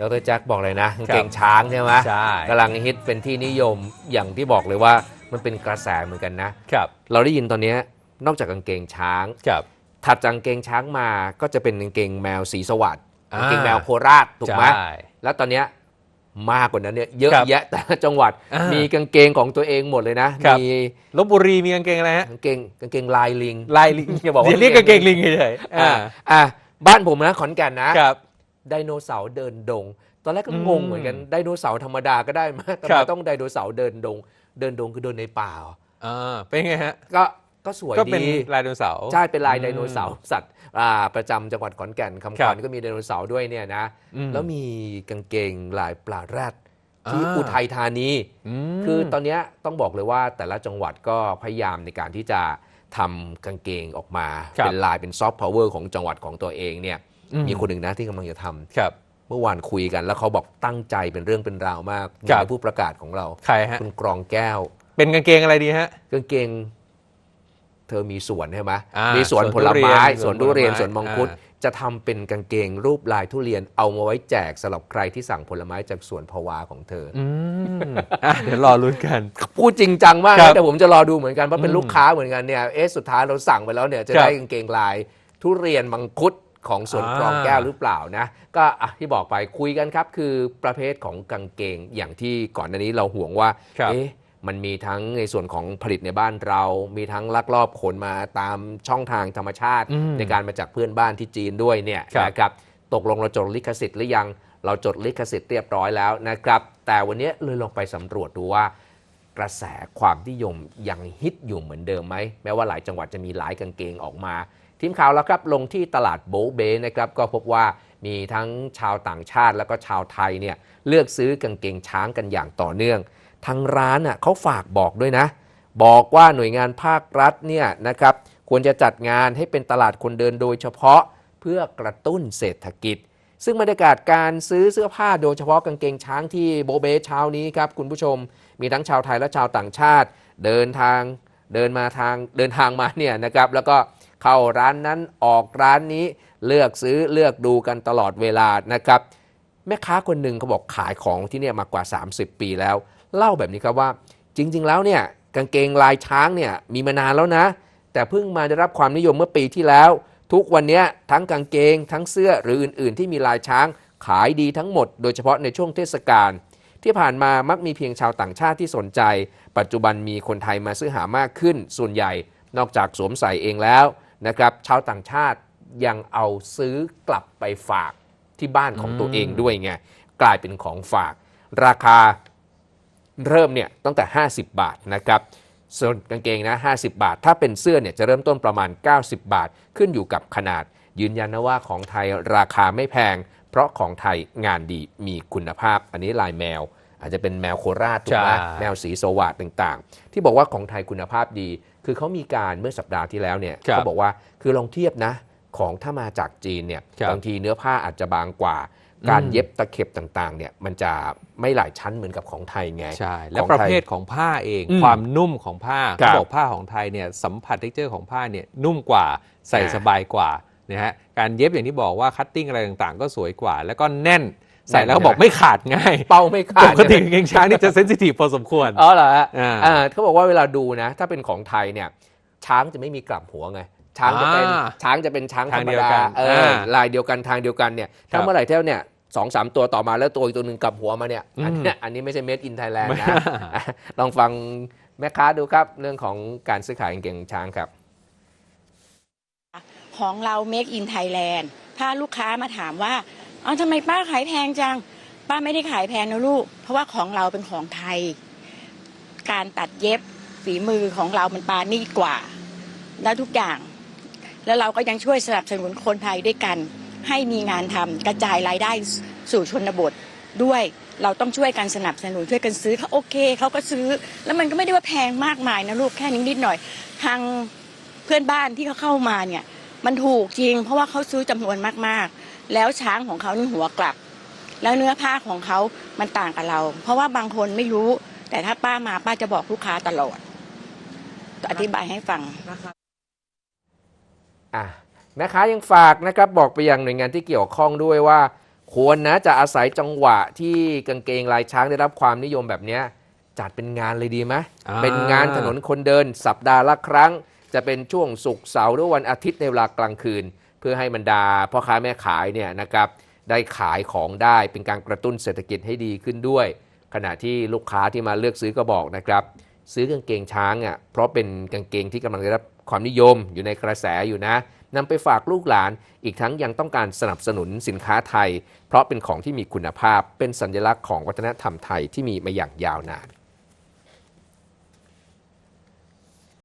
ดรแจ็คบอกเลยนะกางเกงช้างใช่ไหมใช่กำลังฮิตเป็นที่นิยมอย่างที่บอกเลยว่ามันเป็นกระแสเหมือนกันนะครับ เราได้ยินตอนเนี้ยนอกจากกางเกงช้างครับถัดจากกางเกงช้างมาก็จะเป็นกางเกงแมวสีสวัสด์อ่ากางเกงแมวโคราชถูกไหมใช่แล้วตอนเนี้ยมากกว่านั้นเนี่ยเยอะครับแยะแต่ละจังหวัดอ่ามีมีกางเกงของตัวเองหมดเลยนะครับมีลบบุรีมีกางเกงอะไรฮะกางเกงกางเกงลายลิงลายลิงอย่าบอกว่าเดี๋ยวเรียกกางเกงลิงเฉยๆอ่าอ่าอะบ้านผมนะขอนแก่นนะครับ ไดโนเสาร์เดินดง ตอนแรกก็อืมงงเหมือนกันไดโนเสาร์ธรรมดาก็ได้มากทำครัไมบต้องไดโนเสาร์เดินดง เดินดงคือเดินในป่าเหรออ่าเป็นไงฮะก็ก็สวยก็เป็นดีลายไดโนเสาร์ใช่เป็นลายอืมไดโนเสาร์สัตว์อ่าประจำจังหวัดขอนแก่นคำขครัวับญก็มีไดโนเสาร์ด้วยเนี่ยนะอืมแล้วมีกางเกงลายปลาแรดที่อ่าอุทัยธานีมคือตอนเนี้ยต้องบอกเลยว่าแต่ละจังหวัดก็พยายามในการที่จะทำกางเกงออกมาครับเป็นลายเป็นซอฟต์พาวเวอร์ของจังหวัดของตัวเองเนี่ยอื มมีคนหนึ่งนะที่กำลังจะทำครับ เมื่อวานคุยกัน แล้วเขาบอกตั้งใจเป็นเรื่องเป็นราวมากครับในผู้ประกาศของเราใครฮะคุณกรองแก้ว เป็นกางเกงอะไรดีฮะกางเกง เธอมีสวนใช่ไหมอ่ามีมีสวนสวนผลไม้ทุเรียนสวนทุเรียนสสววนนผลมัไม้งคุดอ่าจะทำเป็นกางเกงรูปลายทุเรียนเอามาไว้แจกสำหรับใครที่สั่งผลไม้จากสวนพวาของเธอออืมอะเดี๋ยวรอลุ้นกัน พูดจริงจังมากครันะบแต่ผมจะรอดูเหมือนกันเพราะเป็นอืมลูกค้าเหมือนกันเนี่ยเอ๊ะสุดท้ายเราสั่งไปแล้วเนี่ยจะครับได้กางเกงลายทุเรียนมังคุด ของสวนอ่ากรองแก้วหรือเปล่านะ ก็อะที่บอกไปคุยกันครับ คือประเภทของกางเกงอย่างที่ก่อนหน้านี้เราห่วงว่าครับเอ๊ะมันมีทั้งในส่วนของผลิตในบ้านเรา มีทั้งลักลอบขนมาตามช่องทางธรรมชาติอืมในการมาจากเพื่อนบ้านที่จีนด้วยเนี่ยครับนะครับ ตกลงเราจดลิขสิทธิ์หรือยัง เราจดลิขสิทธิ์เรียบร้อยแล้วนะครับ แต่วันนี้เลยลองไปสำรวจดูว่ากระแสความนิยมยังฮิตอยู่เหมือนเดิมไหม แม้ว่าหลายจังหวัดจะมีหลายกางเกงออกมา ทีมข่าวแล้วครับลงที่ตลาดโบเบนะครับก็พบว่ามีทั้งชาวต่างชาติแล้วก็ชาวไทยเนี่ยเลือกซื้อกางเกงช้างกันอย่างต่อเนื่อง ทางร้านน่ะเขาฝากบอกด้วยนะ บอกว่าหน่วยงานภาครัฐเนี่ยนะครับควรจะจัดงานให้เป็นตลาดคนเดินโดยเฉพาะเพื่อกระตุ้นเศรษฐกิจ ซึ่งบรรยากาศการซื้อเสื้อผ้าโดยเฉพาะกางเกงช้างที่โบเบเช้านี้ครับคุณผู้ชม มีทั้งชาวไทยและชาวต่างชาติ เดินทางเดินมาทางเดินทางมาเนี่ยนะครับแล้วก็ เข้าร้านนั้นออกร้านนี้เลือกซื้อเลือกดูกันตลอดเวลานะครับ แม่ค้าคนหนึ่งเขาบอกขายของที่เนี่ยมากว่า 30 ปีแล้ว เล่าแบบนี้ครับว่า จริง ๆ แล้วเนี่ยกางเกงลายช้างเนี่ยมีมานานแล้วนะ แต่เพิ่งมาได้รับความนิยมเมื่อปีที่แล้ว ทุกวันนี้ทั้งกางเกง ทั้งเสื้อหรืออื่น ๆ ที่มีลายช้างขายดีทั้งหมด โดยเฉพาะในช่วงเทศกาลที่ผ่านมามักมีเพียงชาวต่างชาติที่สนใจ ปัจจุบันมีคนไทยมาซื้อหามากขึ้น ส่วนใหญ่นอกจากสวมใส่เองแล้ว นะครับชาวต่างชาติยังเอาซื้อกลับไปฝากที่บ้านของตัวเองด้วยไงกลายเป็นของฝาก ราคาเริ่มเนี่ยตั้งแต่ 50 บาทนะครับส่วนกางเกงนะ50 บาท ถ้าเป็นเสื้อเนี่ยจะเริ่มต้นประมาณ 90 บาท ขึ้นอยู่กับขนาด ยืนยันนะว่าของไทยราคาไม่แพง เพราะของไทยงานดีมีคุณภาพ อันนี้ลายแมว อาจจะเป็นแมวโคราชถูกไหมใช่แมวสีสวัสดต่างๆ ที่บอกว่าของไทยคุณภาพดี คือเขามีการเมื่อสัปดาห์ที่แล้วเนี่ยครับเขาบอกว่าคือลองเทียบนะของถ้ามาจากจีนเนี่ยครับบางทีเนื้อผ้าอาจจะบางกว่า การอืมเย็บตะเข็บต่างๆเนี่ยมันจะไม่หลายชั้นเหมือนกับของไทยไงใช่และของประไทยเภทของผ้าเองอืมความนุ่มของผ้าครัเขาบบอกผ้าของไทยเนี่ยสัมผัสเท็กเจอร์ของผ้าเนี่ยนุ่มกว่าใส่อ่าสบายกว่านะฮะการเย็บอย่างที่บอกว่าคัตติ้งอะไรต่างๆ ก็สวยกว่า แล้วก็แน่น ใส่แล้วแน่นเขาบอกไม่ขาดง่าย เป้าไม่ขาปดกติกางเกงช้างนี่จะเซนซิทีฟพอสมควรอ๋อเหรอฮะอ่าอ่าเขาบอกว่าเวลาดูนะ ถ้าเป็นของไทยเนี่ยช้างจะไม่มีกลับหัวไงช้างจะเป็นอ่าช้างจะเป็นช้างธรทางรมเดียวดากันเอออ่าลายเดียวกันทางเดียวกันเนี่ยถ้าครับเมื่อไหร่เท่าเนี่ยสองสามตัวต่อมาแล้วตัวอีกตัวหนึ่งกลับหัวมาเนี่ยอันอืมเนี้ยอันนี้ไม่ใช่ made in Thailand ไม่นะอะลองฟังแม่ค้าดูครับเรื่องของการซื้อขายกางเกงช้างครับ ของเรา Make in Thailand ถ้าลูกค้ามาถามว่า เอาทำไมป้าขายแพงจัง ป้าไม่ได้ขายแพงนะลูก เพราะว่าของเราเป็นของไทย การตัดเย็บฝีมือของเรามันปานี่กว่า แล้วทุกอย่าง แล้วเราก็ยังช่วยสนับสนุนคนไทยด้วยกัน ให้มีงานทำกระจายรายได้สู่ชนบทด้วยเราต้องช่วยกันสนับสนุนช่วยกันซื้อเขาโอเคเขาก็ซื้อ แล้วมันก็ไม่ได้ว่าแพงมากมายนะลูกแค่นี้นิดหน่อย ทางเพื่อนบ้านที่เขาเข้ามาเนี่ย มันถูกจริง เพราะว่าเขาซื้อจำนวนมากๆ แล้วช้างของเขานี่หัวกลับ แล้วเนื้อผ้าของเขามันต่างกับเรา เพราะว่าบางคนไม่รู้ แต่ถ้าป้ามาป้าจะบอกลูกค้าตลอดอธิบายให้ฟังอะแม่ค้ายังฝากนะครับบอกไปยังหน่วยงานที่เกี่ยวข้องด้วยว่า ควรนะจะอาศัยจังหวะที่กางเกงลายช้างได้รับความนิยมแบบเนี้ยจัดเป็นงานเลยดีไหมอ่าเป็นงานถนนคนเดินสัปดาห์ละครั้ง จะเป็นช่วงศุกร์เสาร์หรือวันอาทิตย์ในเวลากลางคืนเพื่อให้บรรดาพ่อค้าแม่ขายเนี่ยนะครับได้ขายของได้เป็นการกระตุ้นเศรษฐกิจให้ดีขึ้นด้วย ขณะที่ลูกค้าที่มาเลือกซื้อก็บอกนะครับ ซื้อกางเกงช้างอะเพราะเป็นกางเกงที่กำลังได้รับความนิยมอยู่ในกระแสอยู่นะนำไปฝากลูกหลานอีกทั้งยังต้องการสนับสนุนสินค้าไทย เพราะเป็นของที่มีคุณภาพเป็นสัญลักษณ์ของวัฒนธรรมไทยที่มีมาอย่างยาวนาน